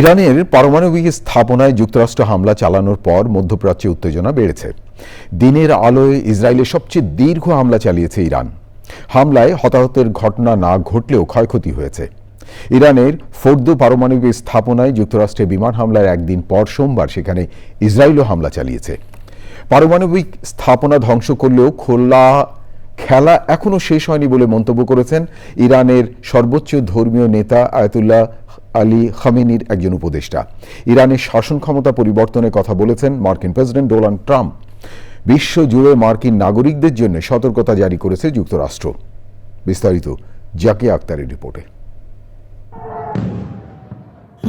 ইরানের পারমাণবিক স্থাপনায় যুক্তরাষ্ট্র হামলা চালানোর পর মধ্যপ্রাচ্যে উত্তেজনা বেড়েছে। দিনের আলোয় ইসরায়েলের সবচেয়ে দীর্ঘ হামলা চালিয়েছে ইরান। হামলায় হতাহতের ঘটনা না ঘটলেও ক্ষয়ক্ষতি হয়েছে। ইরানের ফোর্দু পারমাণবিক স্থাপনায় যুক্তরাষ্ট্রে বিমান হামলার একদিন পর সোমবার সেখানে ইসরায়েলও হামলা চালিয়েছে। পারমাণবিক স্থাপনা ধ্বংস করলেও খোলা খেলা এখনও শেষ হয়নি বলে মন্তব্য করেছেন ইরানের সর্বোচ্চ ধর্মীয় নেতা আয়াতুল্লাহ আলী খামেনির একজন উপদেষ্টা। ইরানের শাসন ক্ষমতা পরিবর্তনের কথা বলেছেন মার্কিন প্রেসিডেন্ট ডোনাল্ড ট্রাম্প। বিশ্ব জুড়ে মার্কিন নাগরিকদের জন্য সতর্কতা জারি করেছে যুক্তরাষ্ট্র। বিস্তারিত জাকিয়া আক্তারের রিপোর্টে।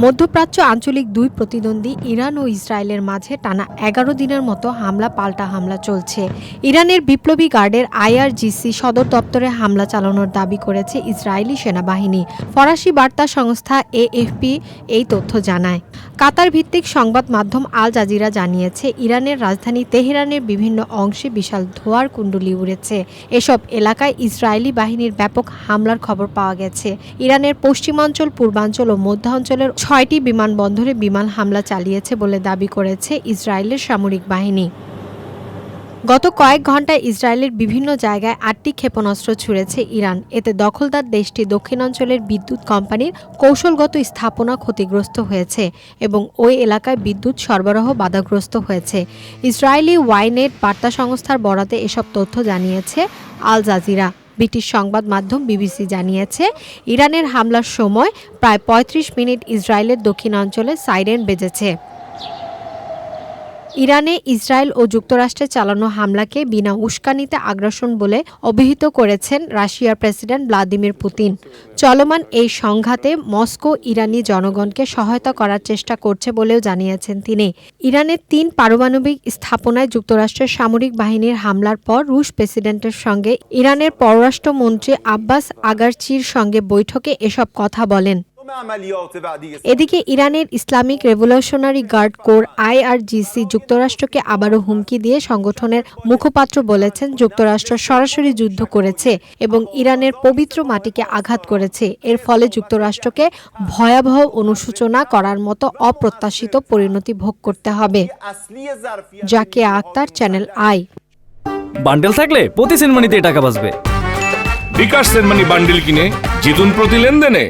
মধ্যপ্রাচ্য আঞ্চলিক দুই প্রতিদ্বন্দ্বী ইরান ও ইসরায়েলের মাঝে টানা এগারো দিনের মতো হামলা, পাল্টা হামলা চলছে। ইরানের বিপ্লবী গার্ডের আইআরজিসি সদর দপ্তরে হামলা চালানোর দাবি করেছে ইসরায়েলি সেনাবাহিনী। ফরাসি বার্তা সংস্থা এএফপি এই তথ্য জানায়। কাতার ভিত্তিক সংবাদ মাধ্যম আল জাজিরা জানিয়েছে, ইরানের রাজধানী তেহরানের বিভিন্ন অংশে বিশাল ধোয়ার কুণ্ডলি উড়েছে। এসব এলাকায় ইসরায়েলি বাহিনীর ব্যাপক হামলার খবর পাওয়া গেছে। ইরানের পশ্চিমাঞ্চল, পূর্বাঞ্চল ও মধ্যাঞ্চলের ছয়টি বিমানবন্দরে বিমান হামলা চালিয়েছে বলে দাবি করেছে ইসরায়েলের সামরিক বাহিনী। গত কয়েক ঘন্টায় ইসরায়েলের বিভিন্ন জায়গায় আটটি ক্ষেপণাস্ত্র ছুড়েছে ইরান। এতে দখলদার দেশটি দক্ষিণাঞ্চলের বিদ্যুৎ কোম্পানির কৌশলগত স্থাপনা ক্ষতিগ্রস্ত হয়েছে এবং ওই এলাকায় বিদ্যুৎ সরবরাহ বাধাগ্রস্ত হয়েছে। ইসরায়েলি ওয়াইনেট বার্তা সংস্থার বরাতে এসব তথ্য জানিয়েছে আল জাজিরা। ব্রিটিশ সংবাদ মাধ্যম বিবিসি জানিয়েছে, ইরানের হামলার সময় প্রায় ৩৫ মিনিট ইসরায়েলের দক্ষিণাঞ্চলে সাইরেন বেজেছে। ইরানে ইসরায়েল ও যুক্তরাষ্ট্রে চালানো হামলাকে বিনা উস্কানিতে আগ্রাসন বলে অভিহিত করেছেন রাশিয়ার প্রেসিডেন্ট ভ্লাদিমির পুতিন। চলমান এই সংঘাতে মস্কো ইরানি জনগণকে সহায়তা করার চেষ্টা করছে বলেও জানিয়েছেন তিনি। ইরানের তিন পারমাণবিক স্থাপনায় যুক্তরাষ্ট্রের সামরিক বাহিনীর হামলার পর রুশ প্রেসিডেন্টের সঙ্গে ইরানের পররাষ্ট্রমন্ত্রী আব্বাস আগারচির সঙ্গে বৈঠকে এসব কথা বলেন। এদিকে ইরানের Islamic revolutionary guard corps IRGC যুক্তরাষ্ট্রকে আবারও হুমকি দিয়ে সংগঠনের মুখপাত্র বলেছেন যুক্তরাষ্ট্র সরাসরি যুদ্ধ করেছে এবং ইরানের পবিত্র মাটিকে আঘাত করেছে। এর ফলে যুক্তরাষ্ট্রকে ভয়াবহ অনুসূচনা করার মতো অপ্রত্যাশিত পরিণতি ভোগ করতে হবে। Zakia Akter channel I. Bundle থাকলে প্রতি সিনেমানিতে টাকা বাঁচবে। বিকাশ সেনমানি বান্ডিল কিনে জিতুন প্রতি লেনদেনে।